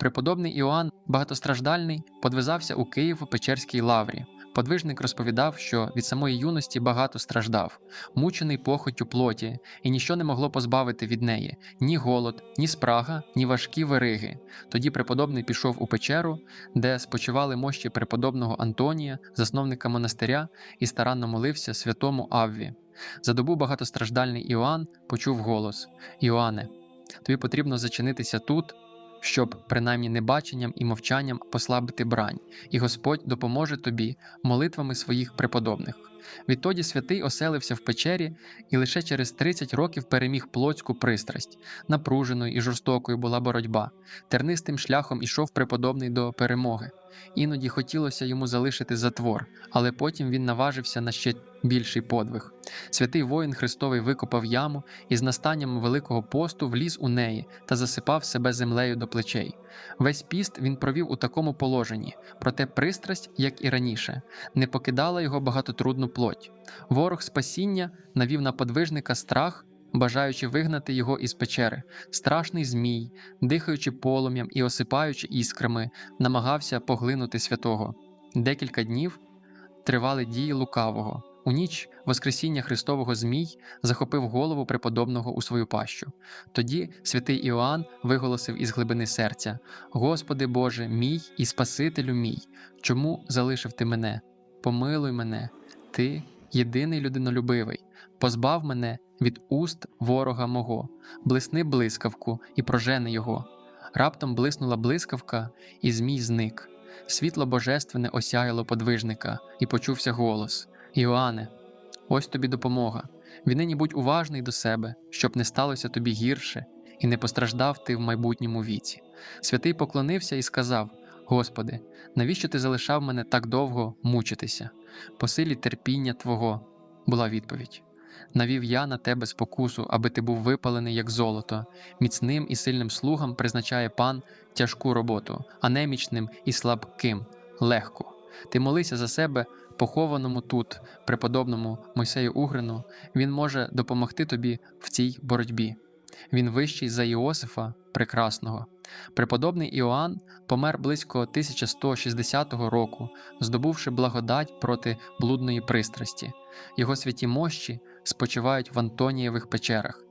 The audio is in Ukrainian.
Преподобний Іоанн багатостраждальний подвизався у Київ печерській лаврі. Подвижник розповідав, що від самої юності багато страждав, мучений похотю плоті, і ніщо не могло позбавити від неї ні голод, ні спрага, ні важкі вириги. Тоді преподобний пішов у печеру, де спочивали мощі преподобного Антонія, засновника монастиря, і старанно молився святому Авві. За добу багатостраждальний Іоанн почув голос: Іоанне, тобі потрібно зачинитися тут, щоб принаймні небаченням і мовчанням послабити брань, і Господь допоможе тобі молитвами своїх преподобних. Відтоді святий оселився в печері і лише через 30 років переміг плотську пристрасть. Напруженою і жорстокою була боротьба. Тернистим шляхом ішов преподобний до перемоги. Іноді хотілося йому залишити затвор, але потім він наважився на ще більший подвиг. Святий воїн Христовий викопав яму і з настанням Великого посту вліз у неї та засипав себе землею до плечей. Весь піст він провів у такому положенні, проте пристрасть, як і раніше, не покидала його багатотрудну плоть. Ворог спасіння навів на подвижника страх, бажаючи вигнати його із печери. Страшний змій, дихаючи полум'ям і осипаючи іскрами, намагався поглинути святого. Декілька днів тривали дії лукавого. У ніч Воскресіння Христового Змій захопив голову преподобного у свою пащу. Тоді святий Іоанн виголосив із глибини серця: Господи Боже, мій і Спасителю мій, чому залишив ти мене? Помилуй мене, Ти, єдиний людинолюбивий, позбав мене від уст ворога мого, блисни блискавку і прожени його. Раптом блиснула блискавка, і Змій зник. Світло божественне осяяло подвижника, і почувся голос: Іоанне, ось тобі допомога. Віднині будь уважний до себе, щоб не сталося тобі гірше, і не постраждав ти в майбутньому віці. Святий поклонився і сказав: Господи, навіщо ти залишав мене так довго мучитися? По силі терпіння Твого була відповідь. Навів я на тебе спокусу, аби ти був випалений як золото. Міцним і сильним слугам призначає пан тяжку роботу, а немічним і слабким легку. Ти молися за себе, похованому тут, преподобному Мойсею Угрину, він може допомогти тобі в цій боротьбі. Він вищий за Іосифа Прекрасного. Преподобний Іоанн помер близько 1160 року, здобувши благодать проти блудної пристрасті. Його святі мощі спочивають в Антонієвих печерах.